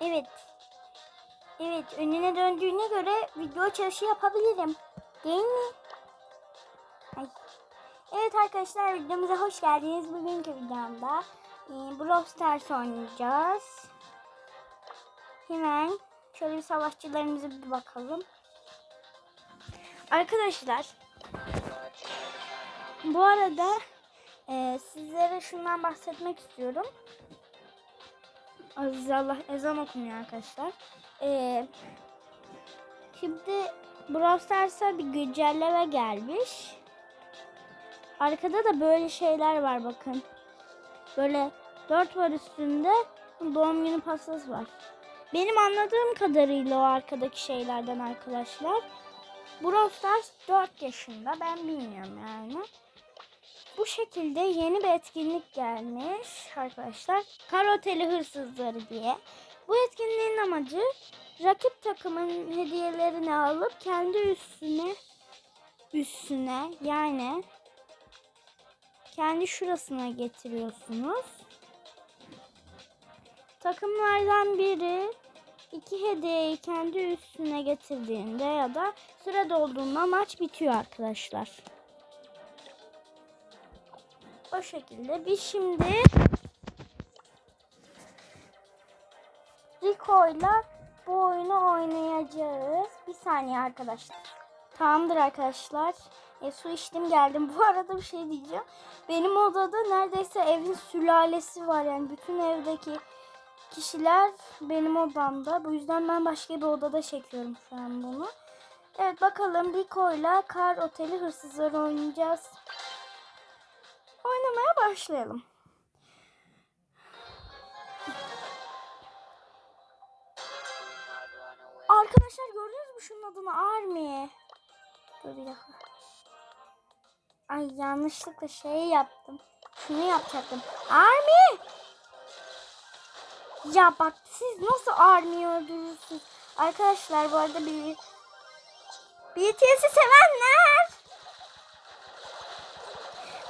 Evet. Evet önüne döndüğüne göre video açılışı yapabilirim. Değil mi? Ay. Evet arkadaşlar videomuza hoş geldiniz. Bugünkü videomda e, Brawl Stars oynayacağız. Hemen şöyle bir savaşçılarımıza bir bakalım. Arkadaşlar bu arada e, sizlere şundan bahsetmek istiyorum. Aziz Allah ezan okunuyor arkadaşlar. Ee, şimdi Brawl bir güncelleme gelmiş. Arkada da böyle şeyler var bakın. Böyle 4 var üstünde doğum günü pastası var. Benim anladığım kadarıyla o arkadaki şeylerden arkadaşlar. Brawl Stars 4 yaşında ben bilmiyorum yani. Bu şekilde yeni bir etkinlik gelmiş arkadaşlar. Kar Oteli Hırsızları diye. Bu etkinliğin amacı rakip takımın hediyelerini alıp kendi üstüne üstüne yani kendi şurasına getiriyorsunuz. Takımlardan biri iki hediyeyi kendi üstüne getirdiğinde ya da süre dolduğunda maç bitiyor arkadaşlar. O şekilde biz şimdi Rico'yla bu oyunu oynayacağız. Bir saniye arkadaşlar. Tamamdır arkadaşlar. E, su içtim geldim. Bu arada bir şey diyeceğim. Benim odada neredeyse evin sülalesi var. Yani bütün evdeki kişiler benim odamda. Bu yüzden ben başka bir odada çekiyorum şu an bunu. Evet bakalım Rico'yla Kar Oteli Hırsızları oynayacağız. Oynamaya başlayalım. Arkadaşlar gördünüz mü şunun adını Army? Dur bir dakika. Ay yanlışlıkla şey yaptım. Şunu yapacaktım. Army! Ya bak siz nasıl Army'yi öldürürsünüz? Arkadaşlar bu arada bir BTS'i sevenler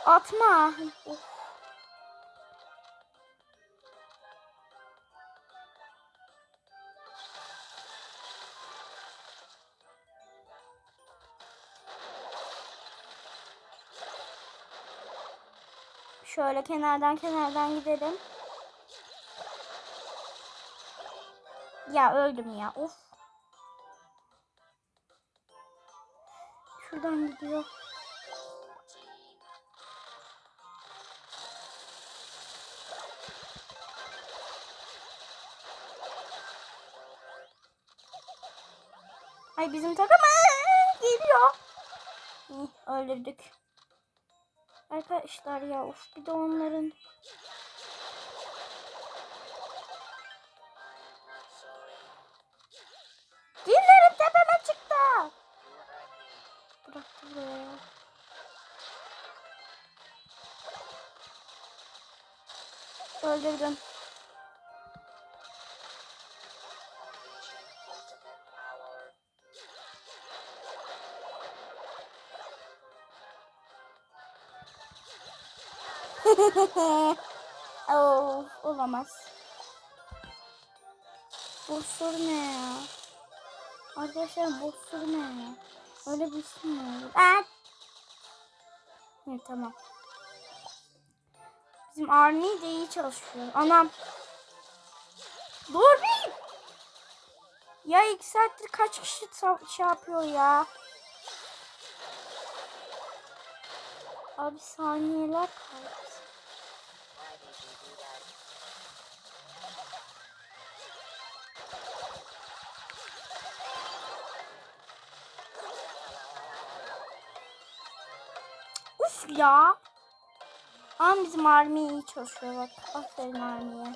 atma. Şöyle kenardan kenardan gidelim. Ya öldüm ya. Of. Şuradan gidiyor. Ay bizim takım geliyor. İyi, öldürdük. Arkadaşlar ya of bir de onların Cinlerim tepeme çıktı. Bıraktı buraya. Öldürdüm. oh, olamaz. Bossur ne ya? Arkadaşlar bossur ne ya? Öyle bir isim mi olur? Evet tamam. Bizim Army de iyi çalışıyor. Anam. Dur bir. Ya iki saattir kaç kişi şey yapıyor ya? Abi saniyeler kaldı. Ya. Ama bizim Army iyi çalışıyor bak. Aferin Army'ye.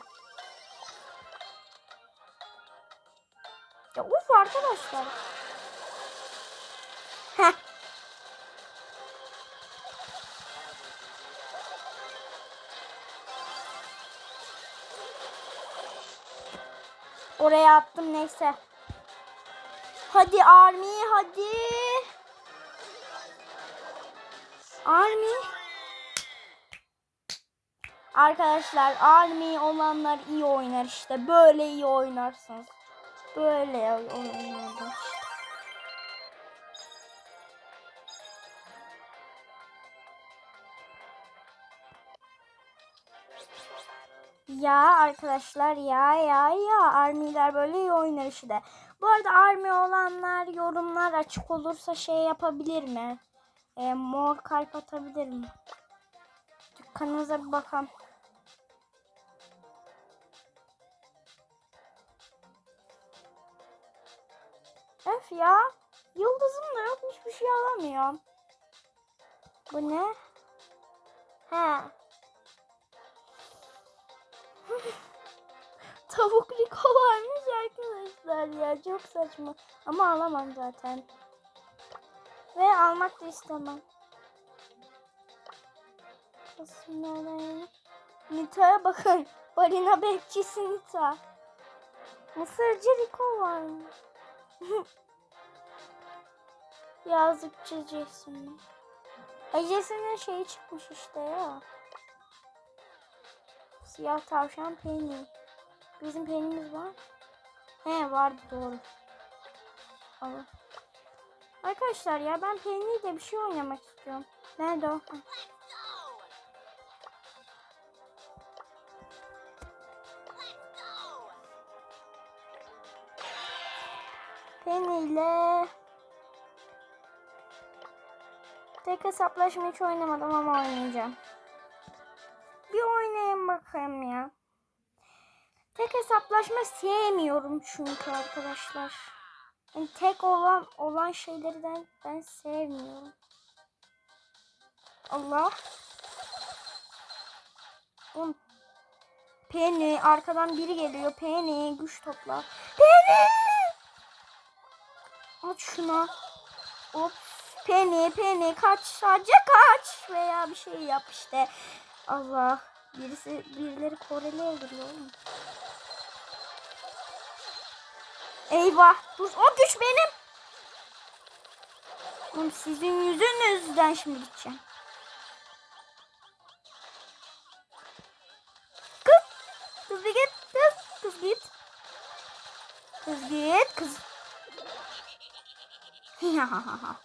Ya uf arkadaşlar. Heh. Oraya attım neyse. Hadi Army hadi. Army. Arkadaşlar army olanlar iyi oynar işte. Böyle iyi oynarsınız. Böyle oynar. Ya arkadaşlar ya ya ya armiler böyle iyi oynar işte. Bu arada army olanlar yorumlar açık olursa şey yapabilir mi? E, mor kalp atabilir mi? Dükkanınıza bir bakalım. Öf ya. Yıldızım da yok. Hiçbir şey alamıyorum. Bu ne? He. Tavuk Rico varmış arkadaşlar ya. Çok saçma. Ama alamam zaten. Ve almak da istemem. Kasımlara. Nita'ya bakın. Balina bekçisi Nita. Mısırcı Rico var mı? Yazıkçı Jason. Ay Jason'ın şeyi çıkmış işte ya. Siyah tavşan peynir. Bizim peynirimiz var. He vardı doğru. Allah. Arkadaşlar ya ben peynirle bir şey oynamak istiyorum. Nerede o? Penny'le tek hesaplaşma hiç oynamadım ama oynayacağım. Bir oynayayım bakayım ya. Tek hesaplaşma sevmiyorum çünkü arkadaşlar. Yani tek olan olan şeylerden ben sevmiyorum. Allah. Oğlum. Penny arkadan biri geliyor. Penny güç topla. Penny! At şuna. Hop. Penny, Penny kaç sadece kaç veya bir şey yap işte. Allah. Birisi birileri Koreli öldürüyor oğlum. Eyvah. Dur. O güç benim. Oğlum sizin yüzünüzden şimdi gideceğim. Kız. Kız bir git. Kız. Kız git. Kız git. Kız.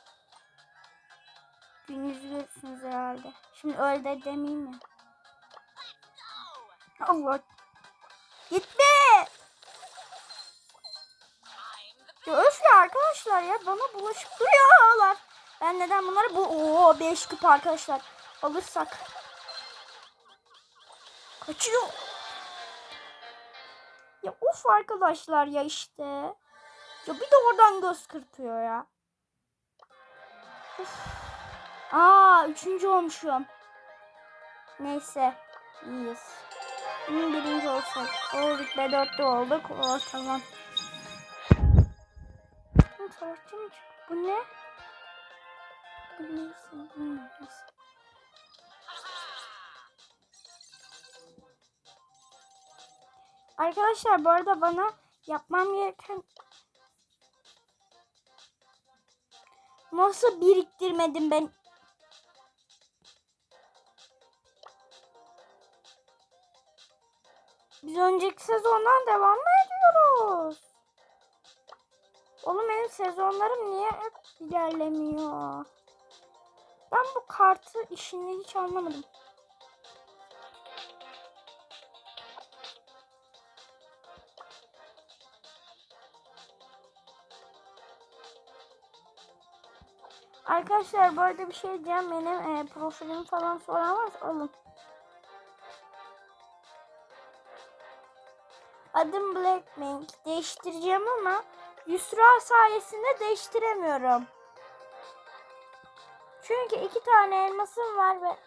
Gününüzü görürsünüz herhalde. Şimdi öyle de demeyeyim mi? Allah. Gitme. Ya öf arkadaşlar ya bana bulaşıp duruyorlar. Ben neden bunları bu o 5 küp arkadaşlar alırsak. Kaçıyor. Ya of arkadaşlar ya işte. Ya bir de oradan göz kırpıyor ya. Uf. Aa üçüncü olmuşum. Neyse iyiyiz. Birinci olsak. Olduk be dörtte olduk. O tamam. Bu savaşçı mı? Bu ne? Bu neyse bilmiyorum. Arkadaşlar bu arada bana yapmam gereken Nasıl biriktirmedim ben? Biz önceki sezondan devam mı ediyoruz? Oğlum benim sezonlarım niye hep ilerlemiyor? Ben bu kartı işini hiç anlamadım. Arkadaşlar bu arada bir şey diyeceğim. Benim e, profilimi falan varsa alın. Adım Blackpink. Değiştireceğim ama Yusra sayesinde değiştiremiyorum. Çünkü iki tane elmasım var ve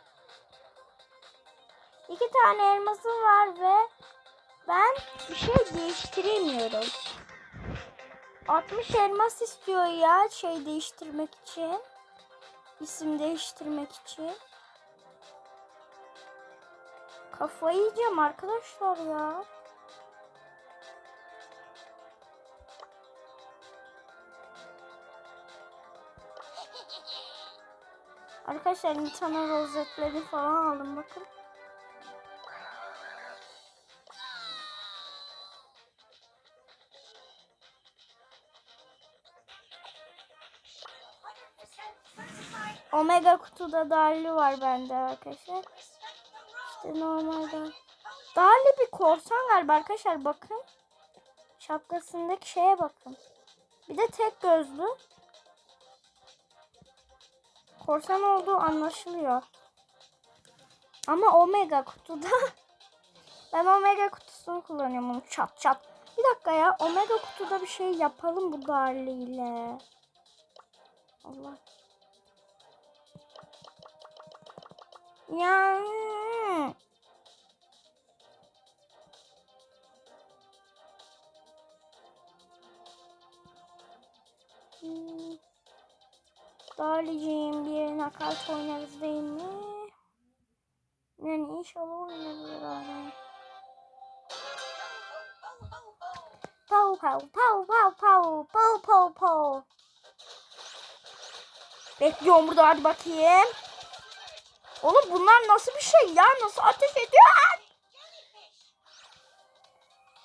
iki tane elmasım var ve ben bir şey değiştiremiyorum. 60 elmas istiyor ya şey değiştirmek için. İsim değiştirmek için. Kafayı yiyeceğim arkadaşlar ya. Arkadaşlar Nita'nın rozetleri falan aldım bakın. Omega kutuda Darli var bende arkadaşlar. İşte normalde. Darli bir korsan galiba arkadaşlar bakın. Şapkasındaki şeye bakın. Bir de tek gözlü. Korsan olduğu anlaşılıyor. Ama Omega kutuda. ben Omega kutusunu kullanıyorum onu çat çat. Bir dakika ya Omega kutuda bir şey yapalım bu Darli ile. Allah. Ya. Hmm. Darlicim bir nakalt oynarız değil mi? Yani inşallah oynarız abi. Pow pow pow pow pow pow pow pow. Bekliyorum burada hadi bakayım. Oğlum bunlar nasıl bir şey ya? Nasıl ateş ediyor?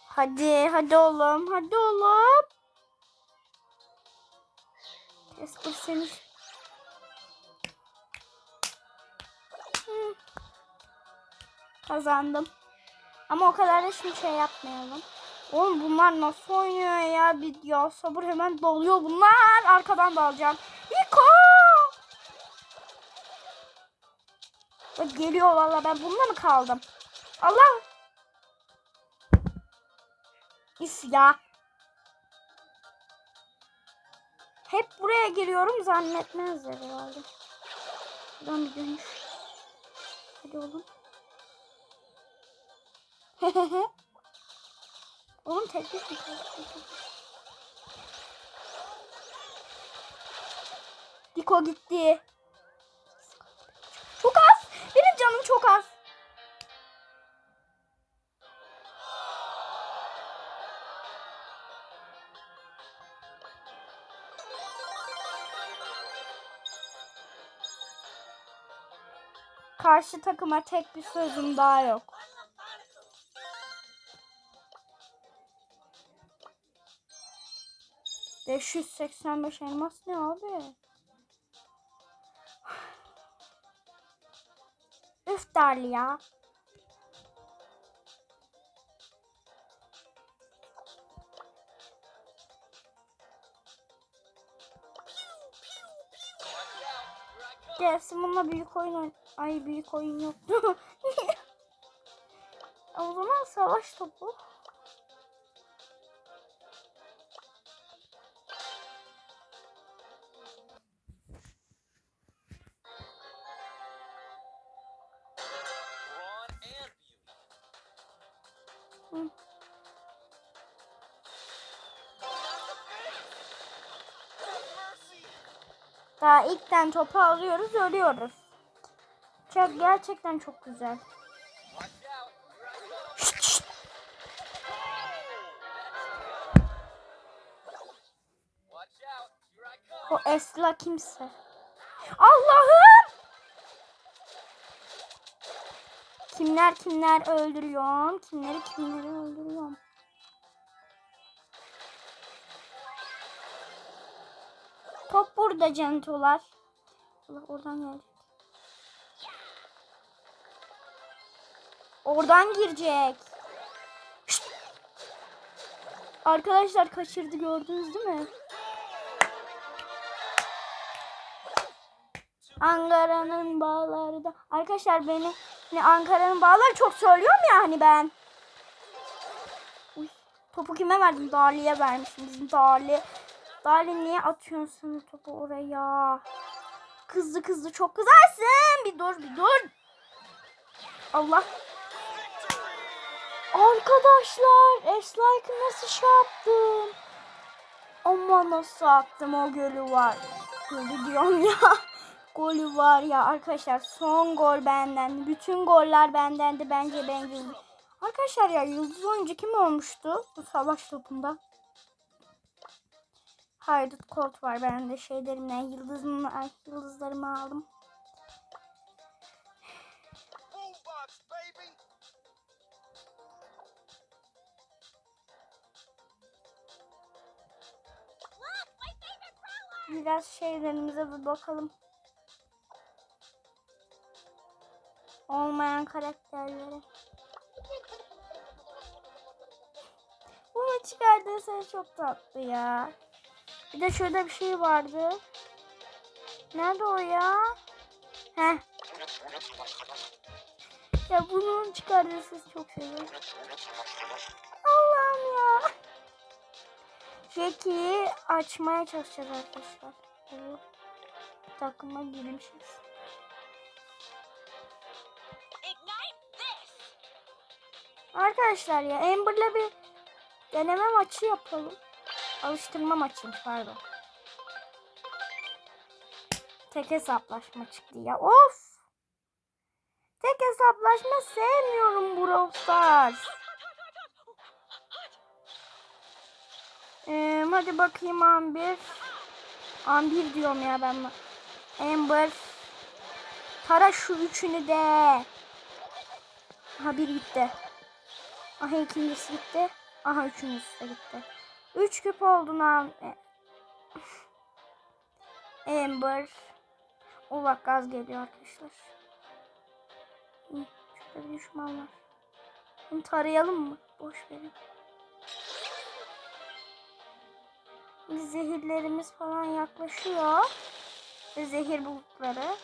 Hadi hadi oğlum hadi oğlum. Esper seni. Kazandım. Ama o kadar da şimdi şey yapmayalım. Oğlum bunlar nasıl oynuyor ya? Bir ya sabır hemen doluyor bunlar. Arkadan dalacağım. Niko! Bak geliyor valla ben bununla mı kaldım? Allah! İs ya. Hep buraya geliyorum zannetmezler herhalde. Buradan bir dönüş. Hadi oğlum. oğlum teknik mi? Diko gitti. Çok az. Benim canım çok az. Karşı takıma tek bir sözüm daha yok. Beş yüz seksen beş elmas ne abi? Üf Darli ya. Gelsin bununla büyük oyun oyn- Ay büyük oyun yoktu. o zaman savaş topu. İlkten topu alıyoruz ölüyoruz. Çok gerçekten çok güzel. O Esla kimse. Allah'ım! Kimler kimler öldürüyorum? Kimleri kimleri öldürüyorum? Top burada centolar. Allah oradan gelecek. Oradan girecek. Arkadaşlar kaçırdı gördünüz değil mi? Ankara'nın bağları da. Arkadaşlar beni hani Ankara'nın bağları çok söylüyorum ya hani ben. Uy, topu kime verdim? Dali'ye vermişim. Bizim Dali. Dali niye atıyorsun topu oraya? Kızdı kızdı çok kızarsın. Bir dur bir dur. Allah. Arkadaşlar Eslike nasıl şey yaptım? Ama nasıl attım o golü var. Golü diyorum ya. Golü var ya arkadaşlar son gol benden. Bütün goller bendendi bence ben yıldız. Arkadaşlar ya yıldız oyuncu kim olmuştu bu savaş topunda? Haydut Colt var ben de şeylerimden yıldızımı, ay, yıldızlarımı aldım. Biraz şeylerimize bir bakalım. olmayan karakterlere. Bunu çıkardığı ses çok tatlı ya. Bir de şöyle bir şey vardı. Nerede o ya? Heh. Ya bunun çıkardığı ses çok seviyorum. Allah'ım ya. Jackie'yi açmaya çalışacağız arkadaşlar. Bu takıma girmişiz. Arkadaşlar ya Amber'la bir deneme maçı yapalım. Alıştırma maçıymış pardon. Tek hesaplaşma çıktı ya. Of! Tek hesaplaşma sevmiyorum Brawl Stars. Ee, hadi bakayım Amber. Amber diyorum ya ben. Amber. Tara şu üçünü de. Aha bir gitti. Aha ikincisi gitti. Aha üçüncüsü de gitti. Üç küp oldu lan. E- Amber. O bak gaz geliyor arkadaşlar. Şurada bir düşman var. Bunu tarayalım mı? Boş verin. Zehirlerimiz falan yaklaşıyor. Zehir bulutları.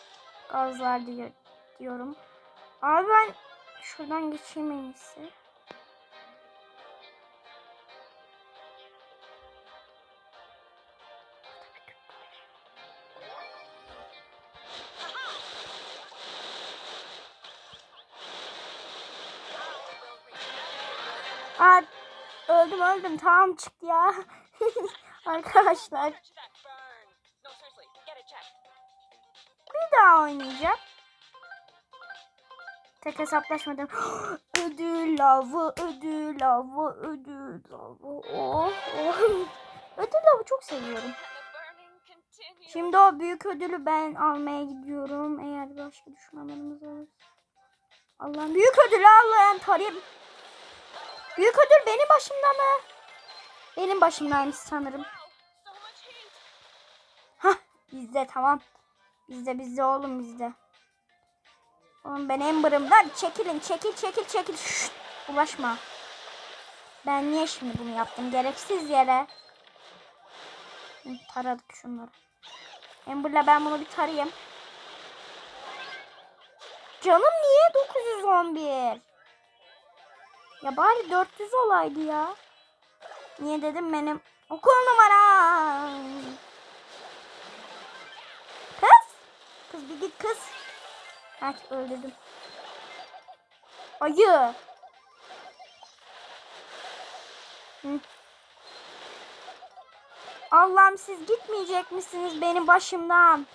Gazlar diyor, diyorum. Abi ben şuradan geçeyim en iyisi. Aa, öldüm öldüm tamam çıktı ya. Arkadaşlar bir daha oynayacağım. Tek hesaplaşmadım. ödül avı, ödül avı, ödül avı. Oh, oh. Ödül avı çok seviyorum. Şimdi o büyük ödülü ben almaya gidiyorum. Eğer başka düşmanlarımız olur. Allah'ım büyük ödülü Allah'ım tarayayım. Büyük ödül benim başımda mı? Benim başımdaymış sanırım. Hah bizde tamam. Bizde bizde oğlum bizde. Oğlum ben Amber'ım. Lan çekilin çekil çekil çekil. Şşt, bulaşma. Ben niye şimdi bunu yaptım? Gereksiz yere. Taradık şunları. Amber'la ben bunu bir tarayayım. Canım niye 911? Ya bari 400 olaydı ya. Niye dedim benim okul numaram. Kız. Kız bir git kız. Ha öldürdüm. Ayı. Hı. Allah'ım siz gitmeyecek misiniz benim başımdan?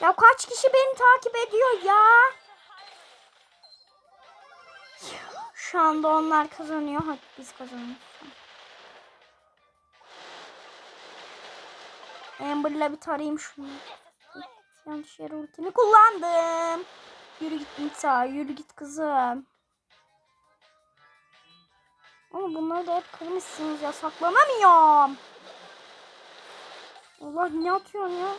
Ya kaç kişi beni takip ediyor ya? Şu anda onlar kazanıyor. Hadi biz kazanıyoruz. Amber'la bir tarayayım şunu. Yanlış yere ultimi kullandım. Yürü git Nita. Yürü git kızım. Ama bunları da hep kırmışsınız ya. Saklanamıyorum. Allah ne atıyorsun ya?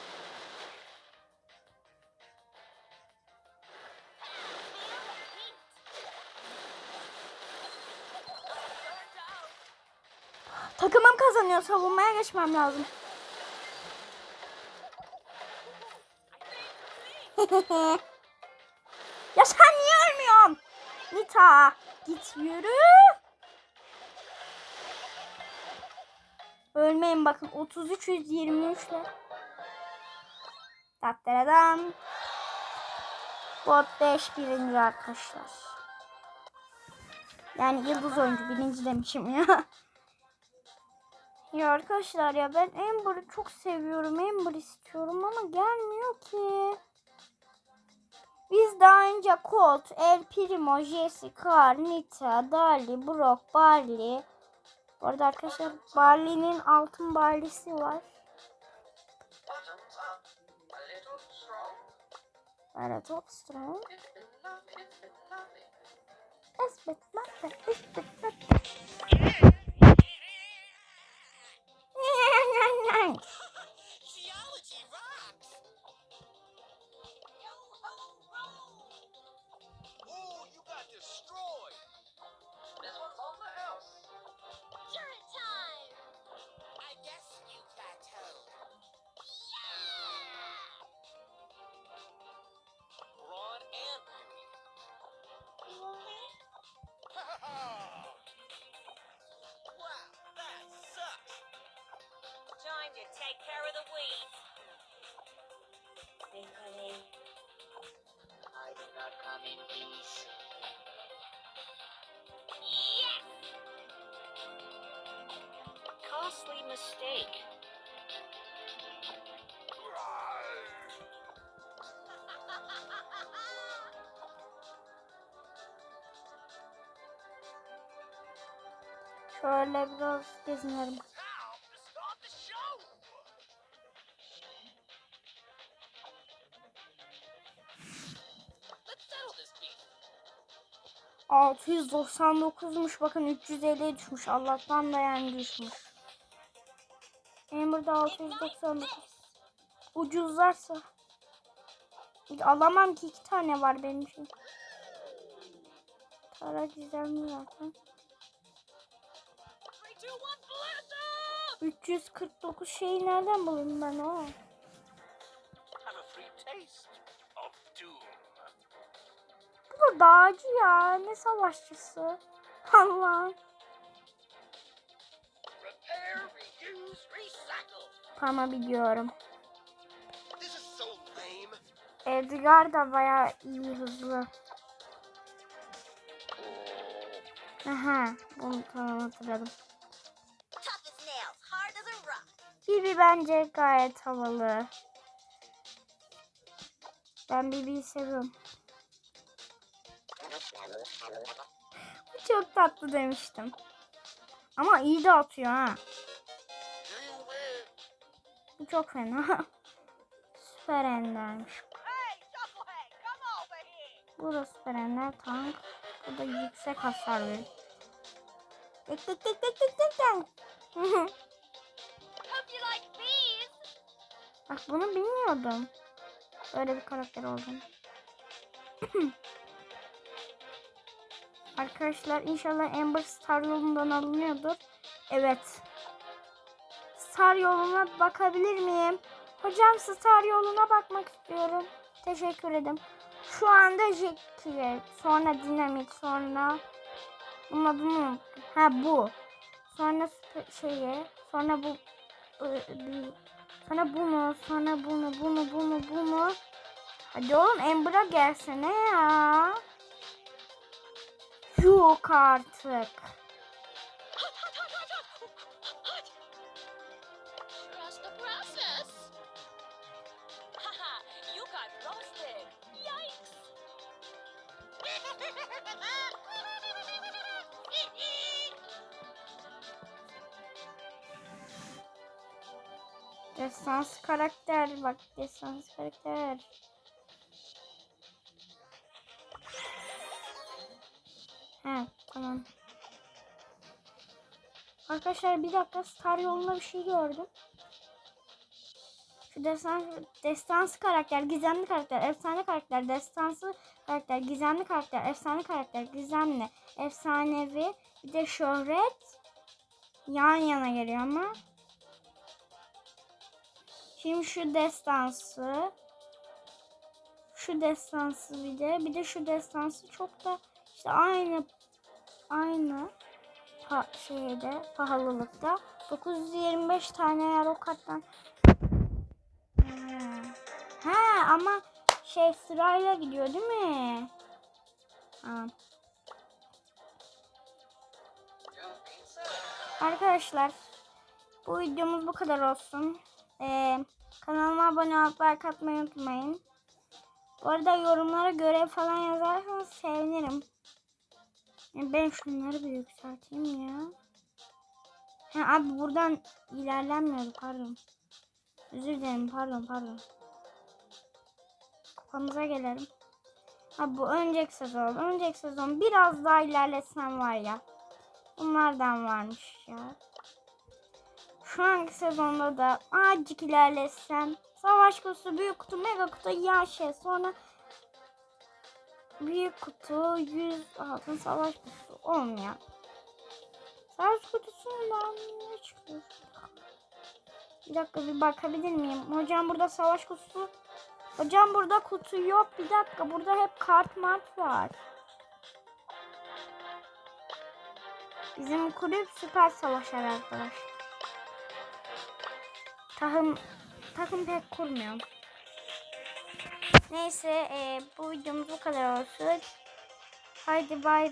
Kazanıyor. Savunmaya geçmem lazım. ya sen niye ölmüyorsun? Nita git yürü. Ölmeyin bakın 33 123 ile. Tattaradan. Bot 5 birinci arkadaşlar. Yani yıldız oyuncu birinci demişim ya. Ya arkadaşlar ya ben Amber'ı çok seviyorum. Amber istiyorum ama gelmiyor ki. Biz daha önce Colt, El Primo, Jesse, Carl, Nita, Dali, Brock, Barley. Bu arada arkadaşlar Barley'nin altın barlisi var. Evet, çok strong. Esbet, esbet, esbet, esbet. nice. Take care of the weeds. Thankfully, I did not come in peace. yes! Costly mistake. Şöyle biraz gezinelim. 699'muş bakın 350'ye düşmüş. Allah'tan da yani düşmüş. Benim burada 699. Ucuzlarsa. Alamam ki iki tane var benim için. Tara gizemli zaten. 3, 2, 1, blast them! 349 şeyi nereden bulayım ben o? Da dağcı ya. Ne savaşçısı. Allah. Tamam biliyorum. Edgar da bayağı iyi hızlı. Aha, bunu tamam hatırladım. Bibi bence gayet havalı. Ben Bibi'yi seviyorum. Çok tatlı demiştim. Ama iyi de atıyor ha. Bu çok fena. Süper Ender'miş. Bu da Süper Ender tank. Bu da yüksek hasar verir. Tık tık tık tık tık tık! Bak bunu bilmiyordum. Öyle bir karakter olduğunu. Arkadaşlar inşallah Amber Star yolundan alınıyordur. Evet. Star yoluna bakabilir miyim? Hocam Star yoluna bakmak istiyorum. Teşekkür ederim. Şu anda Jackie, sonra Dinamit, sonra bunun adını unuttum. Ha bu. Sonra şeyi, sonra bu ı, bir- sonra bunu, sonra bunu, bunu, bunu, bunu. Hadi oğlum Amber'a gelsene ya. Roasted. Yikes! Destansı karakter bak destansı karakter. He tamam. Arkadaşlar bir dakika Star yolunda bir şey gördüm. Şu destan, destansı karakter, gizemli karakter, efsane karakter, destansı karakter, gizemli karakter, efsane karakter, gizemli, efsanevi, bir de şöhret yan yana geliyor ama. Şimdi şu destansı. Şu destansı bir de. Bir de şu destansı çok da işte aynı aynı pa şeyde pahalılıkta. 925 tane eğer o kattan. Hmm. Ha ama şey sırayla gidiyor değil mi? Tamam. Arkadaşlar bu videomuz bu kadar olsun. Ee, kanalıma abone olup like atmayı unutmayın. Bu arada yorumlara görev falan yazarsanız sevinirim. Ben şunları bir yükselteyim ya. Ha abi buradan ilerlenmiyordu pardon. Özür dilerim pardon pardon. Kupamıza gelelim. Ha bu önceki sezon. Önceki sezon biraz daha ilerletsem var ya. Bunlardan varmış ya. Şu anki sezonda da azıcık ilerletsem. Savaş kutusu, büyük kutu, mega kutu, ya şey. Sonra büyük kutu, 100 altın savaş kutusu olmuyor. Savaş kutusundan ne çıkıyor? Bir dakika bir bakabilir miyim? Hocam burada savaş kutusu. Hocam burada kutu yok. Bir dakika burada hep kart mart var. Bizim kulüp süper savaşar arkadaşlar. Takım takım pek kurmuyorum. Neyse e, bu videomuz bu kadar olsun. Haydi bay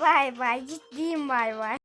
bay bay ciddiyim bay bay.